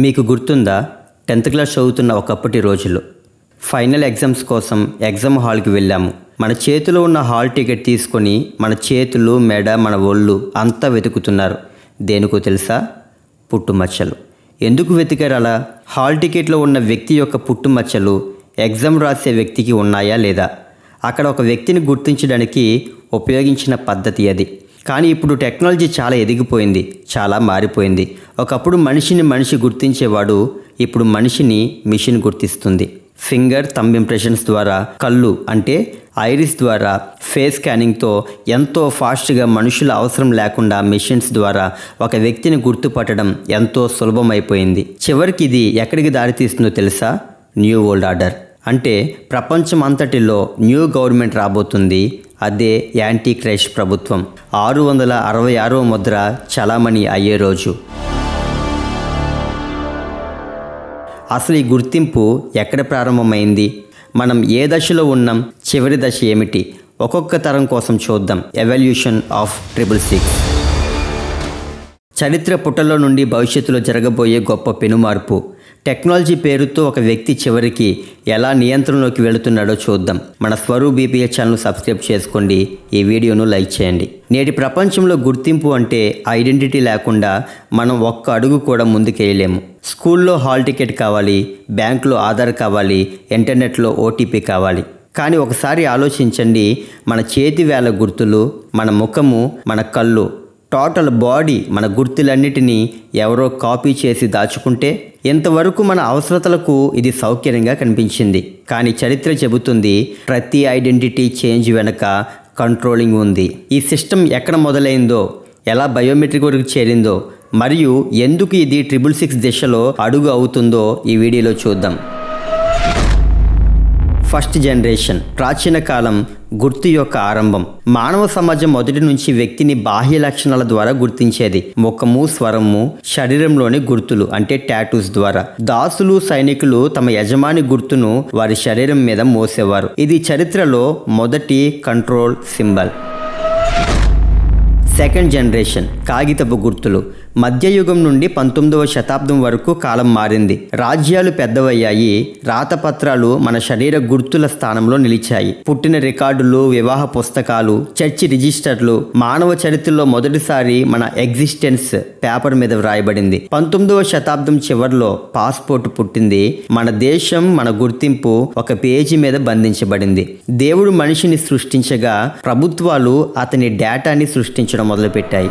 మీకు గుర్తుందా? Tenth class చదువుతున్న ఒకప్పటి రోజులు. ఫైనల్ ఎగ్జామ్స్ కోసం ఎగ్జామ్ హాల్కి వెళ్ళాము. మన చేతిలో ఉన్న హాల్ టికెట్ తీసుకొని మన చేతులు మెడ మన ఒళ్ళు అంతా వెతుకుతున్నారు. దేనికో తెలుసా? పుట్టుమచ్చలు ఎందుకు వెతికారు అలా? హాల్ టికెట్లో ఉన్న వ్యక్తి యొక్క పుట్టుమచ్చలు ఎగ్జామ్ రాసే వ్యక్తికి ఉన్నాయా లేదా? అక్కడ ఒక వ్యక్తిని గుర్తించడానికి ఉపయోగించిన పద్ధతి అది. కానీ ఇప్పుడు టెక్నాలజీ చాలా ఎదిగిపోయింది చాలా మారిపోయింది. ఒకప్పుడు మనిషిని మనిషి గుర్తించేవాడు ఇప్పుడు మనిషిని మిషన్ గుర్తిస్తుంది. ఫింగర్ థంబ్ ఇంప్రెషన్స్ ద్వారా కళ్ళు అంటే ఐరిస్ ద్వారా ఫేస్ స్కానింగ్తో ఎంతో ఫాస్ట్గా మనుషుల అవసరం లేకుండా మిషన్స్ ద్వారా ఒక వ్యక్తిని గుర్తుపట్టడం ఎంతో సులభమైపోయింది. చివరికి ఇది ఎక్కడికి దారితీస్తుందో తెలుసా? New world order. అంటే ప్రపంచం అంతటిలో న్యూ గవర్నమెంట్ రాబోతుంది. అదే యాంటీ క్రైస్ట్ ప్రభుత్వం. ఆరు వందల అరవై ఆరో ముద్ర చలామణి అయ్యే రోజు. అసలు ఈ గుర్తింపు ఎక్కడ ప్రారంభమైంది? మనం ఏ దశలో ఉన్నాం? చివరి దశ ఏమిటి? ఒక్కొక్క తరం కోసం చూద్దాం. ఎవల్యూషన్ ఆఫ్ ట్రిపుల్ సిక్స్ చరిత్ర పుటల్లో నుండి భవిష్యత్తులో జరగబోయే గొప్ప పెనుమార్పు. టెక్నాలజీ పేరుతో ఒక వ్యక్తి చివరికి ఎలా నియంత్రణలోకి వెళుతున్నాడో చూద్దాం. మన స్వరూప్ బీపీఎస్ ఛానల్ సబ్స్క్రైబ్ చేసుకోండి. ఈ వీడియోను లైక్ చేయండి. నేటి ప్రపంచంలో గుర్తింపు అంటే ఐడెంటిటీ లేకుండా మనం ఒక్క అడుగు కూడా ముందుకేయలేము స్కూల్లో హాల్ టికెట్ కావాలి బ్యాంకులో ఆధార్ కావాలి ఇంటర్నెట్లో ఓటీపీ కావాలి. కానీ ఒకసారి ఆలోచించండి మన చేతి వేల గుర్తులు మన ముఖము మన కళ్ళు టోటల్ బాడీ మన గుర్తులన్నిటినీ ఎవరో కాపీ చేసి దాచుకుంటే ఇంతవరకు మన అవసరతలకు ఇది సౌకర్యంగా కనిపించింది. కానీ చరిత్ర చెబుతుంది ప్రతి ఐడెంటిటీ చేంజ్ వెనుక కంట్రోలింగ్ ఉంది. ఈ సిస్టమ్ ఎక్కడ మొదలైందో ఎలా బయోమెట్రిక్ వరకు చేరిందో మరియు ఎందుకు ఇది ట్రిపుల్ సిక్స్ దిశలో అడుగు అవుతుందో ఈ వీడియోలో చూద్దాం. First generation. ప్రాచీన కాలం గుర్తు యొక్క ఆరంభం. మానవ సమాజం మొదటి నుంచి వ్యక్తిని బాహ్య లక్షణాల ద్వారా గుర్తించేది. ముఖము స్వరము శరీరంలోని గుర్తులు అంటే టాటూస్ ద్వారా. దాసులు సైనికులు తమ యజమాని గుర్తును వారి శరీరం మీద మోసేవారు. ఇది చరిత్రలో మొదటి కంట్రోల్ సింబల్ సెకండ్ జనరేషన్ కాగితపు గుర్తులు. మధ్యయుగం నుండి పంతొమ్మిదవ శతాబ్దం వరకు కాలం మారింది. రాజ్యాలు పెద్దవయ్యాయి. రాతపత్రాలు మన శరీర గుర్తుల స్థానంలో నిలిచాయి. పుట్టిన రికార్డులు వివాహ పుస్తకాలు చర్చి రిజిస్టర్లు మానవ చరిత్రలో మొదటిసారి మన ఎగ్జిస్టెన్స్ పేపర్ మీద వ్రాయబడింది. పంతొమ్మిదవ శతాబ్దం చివరిలో పాస్పోర్ట్ పుట్టింది. మన దేశం మన గుర్తింపు ఒక పేజీ మీద బంధించబడింది. దేవుడు మనిషిని సృష్టించగా ప్రభుత్వాలు అతని డేటాని సృష్టించడం మొదలుపెట్టాయి.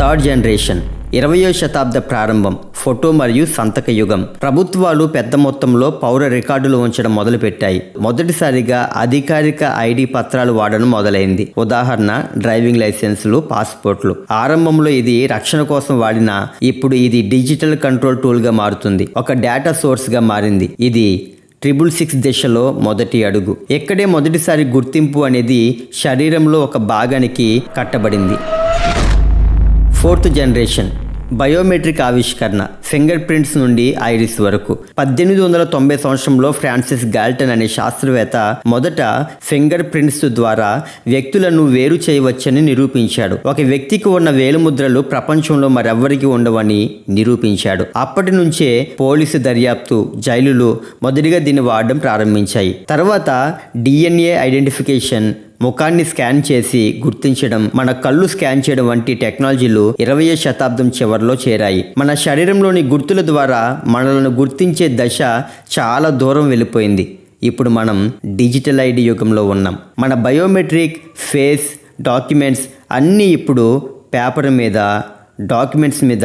థర్డ్ జనరేషన్ ఇరవయో శతాబ్ద ప్రారంభం ఫోటో మరియు సంతక యుగం. ప్రభుత్వాలు పెద్ద మొత్తంలో పౌర రికార్డులు ఉంచడం మొదలుపెట్టాయి. మొదటిసారిగా అధికారిక ఐడి పత్రాలు వాడడం మొదలైంది. ఉదాహరణ డ్రైవింగ్ లైసెన్సులు పాస్పోర్ట్లు. ఆరంభంలో ఇది రక్షణ కోసం వాడిన ఇప్పుడు ఇది డిజిటల్ కంట్రోల్ టూల్గా మారుతుంది. ఒక డేటా సోర్స్గా మారింది. ఇది ట్రిపుల్ సిక్స్ దిశలో మొదటి అడుగు. ఇక్కడే మొదటిసారి గుర్తింపు అనేది శరీరంలో ఒక భాగానికి కట్టబడింది. ఫోర్త్ జనరేషన్ బయోమెట్రిక్ ఆవిష్కరణ ఫింగర్ ప్రింట్స్ నుండి ఐరిస్ వరకు. పద్దెనిమిది వందల తొంభై సంవత్సరంలో ఫ్రాన్సిస్ గాల్టన్ అనే శాస్త్రవేత్త మొదట ఫింగర్ ప్రింట్స్ ద్వారా వ్యక్తులను వేరు చేయవచ్చని నిరూపించాడు. ఒక వ్యక్తికి ఉన్న వేలుముద్రలు ప్రపంచంలో మరెవ్వరికి ఉండవని నిరూపించాడు. అప్పటి నుంచే పోలీసు దర్యాప్తు జైలులు మొదటిగా దీన్ని వాడడం ప్రారంభించాయి. తర్వాత డిఎన్ఏ ఐడెంటిఫికేషన్ ముఖాన్ని స్కాన్ చేసి గుర్తించడం మన కళ్ళు స్కాన్ చేయడం వంటి టెక్నాలజీలు ఇరవై శతాబ్దం చివరిలో చేరాయి. మన శరీరంలోని గుర్తుల ద్వారా మనలను గుర్తించే దశ చాలా దూరం వెళ్ళిపోయింది. ఇప్పుడు మనం డిజిటల్ ఐడి యుగంలో ఉన్నాం. మన బయోమెట్రిక్ ఫేస్ డాక్యుమెంట్స్ అన్నీ ఇప్పుడు పేపర్ మీద డాక్యుమెంట్స్ మీద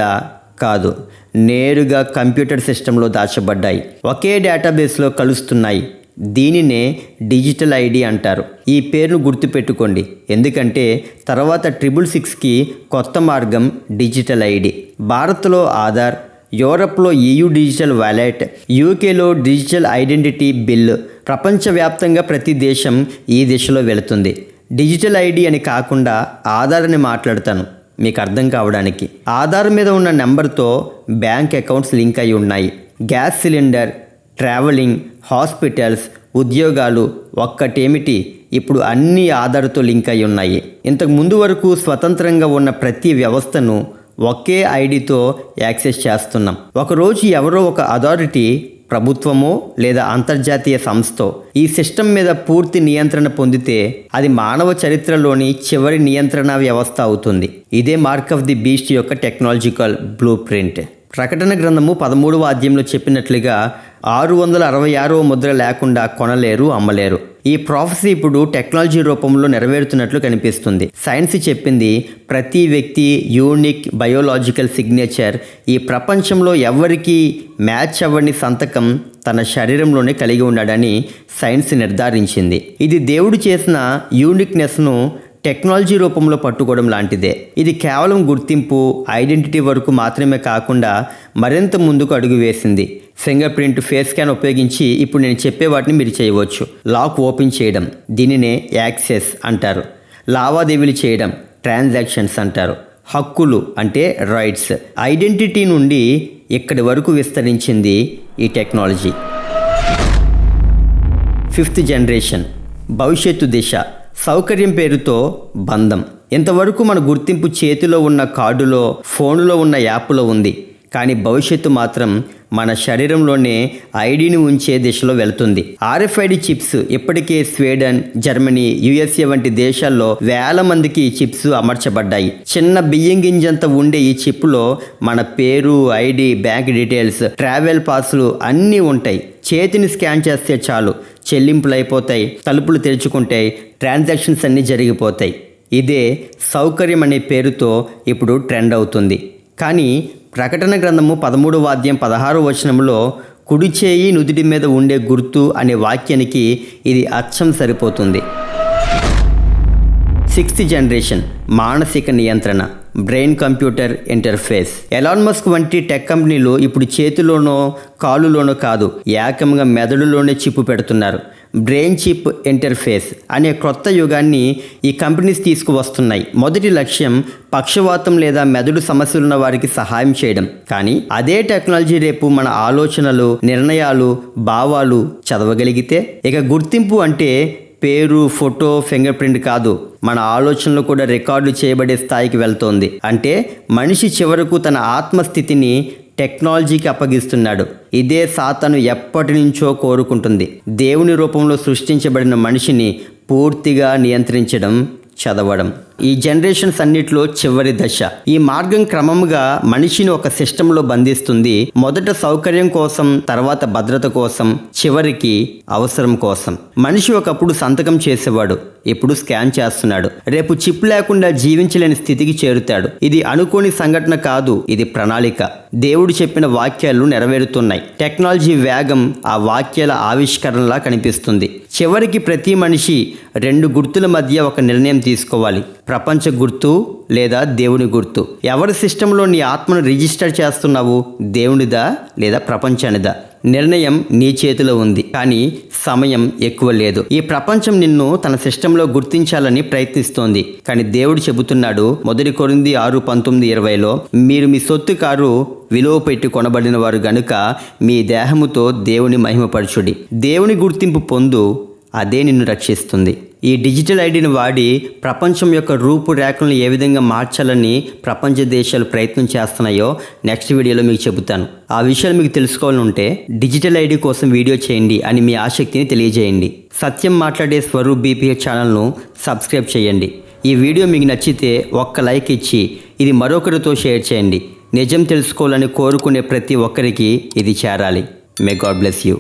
కాదు నేరుగా కంప్యూటర్ సిస్టంలో దాచబడ్డాయి. ఒకే డేటాబేస్లో కలుస్తున్నాయి. దీనినే డిజిటల్ ఐడి అంటారు. ఈ పేరును గుర్తుపెట్టుకోండి. ఎందుకంటే తర్వాత ట్రిపుల్ సిక్స్కి కొత్త మార్గం డిజిటల్ ఐడి. భారత్లో ఆధార్ యూరప్లో ఈయూ డిజిటల్ వ్యాలెట్ యూకేలో డిజిటల్ ఐడెంటిటీ బిల్ ప్రపంచవ్యాప్తంగా ప్రతి దేశం ఈ దిశలో వెళుతుంది. డిజిటల్ ఐడి అని కాకుండా ఆధార్ అని మాట్లాడతాను. మీకు అర్థం కావడానికి. ఆధార్ మీద ఉన్న నెంబర్తో బ్యాంక్ అకౌంట్స్ లింక్ అయి ఉన్నాయి. గ్యాస్ సిలిండర్ ట్రావెలింగ్ హాస్పిటల్స్ ఉద్యోగాలు ఒక్కటేమిటి? ఇప్పుడు అన్ని ఆధార్తో లింక్ అయి ఉన్నాయి ఇంతకు ముందు వరకు స్వతంత్రంగా ఉన్న ప్రతి వ్యవస్థను ఒకే ఐడితో యాక్సెస్ చేస్తున్నాం. ఒకరోజు ఎవరో ఒక అథారిటీ ప్రభుత్వమో లేదా అంతర్జాతీయ సంస్థ ఈ సిస్టమ్ మీద పూర్తి నియంత్రణ పొందితే అది మానవ చరిత్రలోని చివరి నియంత్రణ వ్యవస్థ అవుతుంది. ఇదే మార్క్ ఆఫ్ ది బీస్ట్ యొక్క టెక్నాలజికల్ బ్లూ ప్రింట్. ప్రకటన గ్రంథము పదమూడవ అధ్యాయంలో చెప్పినట్లుగా ఆరు వందల అరవై ఆరవ ముద్ర లేకుండా కొనలేరు అమ్మలేరు. ఈ ప్రాఫెసీ ఇప్పుడు టెక్నాలజీ రూపంలో నెరవేరుతున్నట్లు కనిపిస్తుంది. సైన్స్ చెప్పింది ప్రతి వ్యక్తి యూనిక్ బయోలాజికల్ సిగ్నేచర్ ఈ ప్రపంచంలో ఎవరికి మ్యాచ్ అవ్వని సంతకం తన శరీరంలోనే కలిగి ఉన్నాడని సైన్స్ నిర్ధారించింది. ఇది దేవుడు చేసిన యూనిక్నెస్ను టెక్నాలజీ రూపంలో పట్టుకోవడం లాంటిదే. ఇది కేవలం గుర్తింపు ఐడెంటిటీ వరకు మాత్రమే కాకుండా మరింత ముందుకు అడుగు వేసింది. ఫింగర్ ప్రింట్ ఫేస్ స్కాన్ ఉపయోగించి ఇప్పుడు నేను చెప్పే వాటిని మీరు చేయవచ్చు. లాక్ ఓపెన్ చేయడం దీనినే యాక్సెస్ అంటారు. లావాదేవీలు చేయడం ట్రాన్సాక్షన్స్ అంటారు. హక్కులు అంటే రైట్స్. ఐడెంటిటీ నుండి ఇక్కడి వరకు విస్తరించింది ఈ టెక్నాలజీ. Fifth generation. భవిష్యత్తు దిశ. సౌకర్యం పేరుతో బంధం. ఇంతవరకు మన గుర్తింపు చేతిలో ఉన్న కార్డులో ఫోనులో ఉన్న యాప్లో ఉంది. కానీ భవిష్యత్తు మాత్రం మన శరీరంలోనే ఐడిని ఉంచే దిశలో వెళుతుంది. ఆర్ఎఫ్ఐడి చిప్స్ ఇప్పటికే స్వీడన్ జర్మనీ యుఎస్ఏ వంటి దేశాల్లో వేల మందికి ఈ చిప్స్ అమర్చబడ్డాయి. చిన్న బియ్యం గింజంత ఉండే ఈ చిప్లో మన పేరు ఐడి బ్యాంక్ డీటెయిల్స్ ట్రావెల్ పాస్లు అన్నీ ఉంటాయి. చేతిని స్కాన్ చేస్తే చాలు. చెల్లింపులు అయిపోతాయి. తలుపులు తెరుచుకుంటాయి ట్రాన్సాక్షన్స్ అన్నీ జరిగిపోతాయి. ఇదే సౌకర్యం అనే పేరుతో ఇప్పుడు ట్రెండ్ అవుతుంది. కానీ ప్రకటన గ్రంథము పదమూడు వాద్యం పదహారు వచనంలో కుడి చేయి మీద ఉండే గుర్తు అనే వాక్యానికి ఇది అచ్చం సరిపోతుంది. సిక్స్త్ జనరేషన్ మానసిక నియంత్రణ brain computer interface Elon Musk వంటి టెక్ కంపెనీలు ఇప్పుడు చేతిలోనో కాలులోనో కాదు ఏకంగా మెదడులోనే చిప్పు పెడుతున్నారు. బ్రెయిన్ చిప్ ఇంటర్ఫేస్ అనే క్రొత్త యుగాన్ని ఈ కంపెనీస్ తీసుకువస్తున్నాయి. మొదటి లక్ష్యం పక్షవాతం లేదా మెదడు సమస్యలున్న వారికి సహాయం చేయడం. కానీ అదే టెక్నాలజీ రేపు మన ఆలోచనలు నిర్ణయాలు భావాలు చదవగలిగితే ఇక గుర్తింపు అంటే పేరు ఫోటో ఫింగర్ ప్రింట్ కాదు. మన ఆలోచనలు కూడా రికార్డు చేయబడే స్థాయికి వెళ్తోంది. అంటే మనిషి చివరకు తన ఆత్మస్థితిని టెక్నాలజీకి అప్పగిస్తున్నాడు. ఇదే సాతను ఎప్పటి నుంచో కోరుకుంటుంది. దేవుని రూపంలో సృష్టించబడిన మనిషిని పూర్తిగా నియంత్రించడం చదవడం. ఈ జనరేషన్స్ అన్నిట్లో చివరి దశ. ఈ మార్గం క్రమంగా మనిషిని ఒక సిస్టంలో బంధిస్తుంది. మొదట సౌకర్యం కోసం తర్వాత భద్రత కోసం చివరికి అవసరం కోసం. మనిషి ఒకప్పుడు సంతకం చేసేవాడు. ఇప్పుడు స్కాన్ చేస్తున్నాడు. రేపు చిప్ లేకుండా జీవించలేని స్థితికి చేరుతాడు. ఇది అనుకోని సంఘటన కాదు. ఇది ప్రణాళిక. దేవుడు చెప్పిన వాక్యాలు నెరవేరుతున్నాయి. టెక్నాలజీ వేగం ఆ వాక్యాల ఆవిష్కరణలా కనిపిస్తుంది. చివరికి ప్రతి మనిషి రెండు గుర్తుల మధ్య ఒక నిర్ణయం తీసుకోవాలి. ప్రపంచ గుర్తు లేదా దేవుని గుర్తు? ఎవరి సిస్టంలో నీ ఆత్మను రిజిస్టర్ చేస్తున్నావు? దేవునిదా లేదా ప్రపంచానిదా? నిర్ణయం నీ చేతిలో ఉంది కానీ సమయం ఎక్కువ లేదు. ఈ ప్రపంచం నిన్ను తన సిస్టంలో గుర్తించాలని ప్రయత్నిస్తోంది. కానీ దేవుడు చెబుతున్నాడు మొదటి కొరింది ఆరు పంతొమ్మిది ఇరవైలో మీరు మీ సొత్తు కారు విలువ పెట్టి కొనబడిన వారు గనుక మీ దేహముతో దేవుని మహిమపరచుడి. దేవుని గుర్తింపు పొందు అదే నిన్ను రక్షిస్తుంది. ఈ డిజిటల్ ఐడిని వాడి ప్రపంచం యొక్క రూపురేఖలను ఏ విధంగా మార్చాలని ప్రపంచ దేశాలు ప్రయత్నం చేస్తున్నాయో నెక్స్ట్ వీడియోలో మీకు చెబుతాను. ఆ విషయాలు మీకు తెలుసుకోవాలని ఉంటే డిజిటల్ ఐడి కోసం వీడియో చేయండి అని మీ ఆసక్తిని తెలియజేయండి. సత్యం మాట్లాడే స్వరూప్ బీపీహెచ్ ఛానల్ను సబ్స్క్రైబ్ చేయండి. ఈ వీడియో మీకు నచ్చితే ఒక్క లైక్ ఇచ్చి ఇది మరొకరితో షేర్ చేయండి. నిజం తెలుసుకోవాలని కోరుకునే ప్రతి ఒక్కరికి ఇది చేరాలి. May God bless you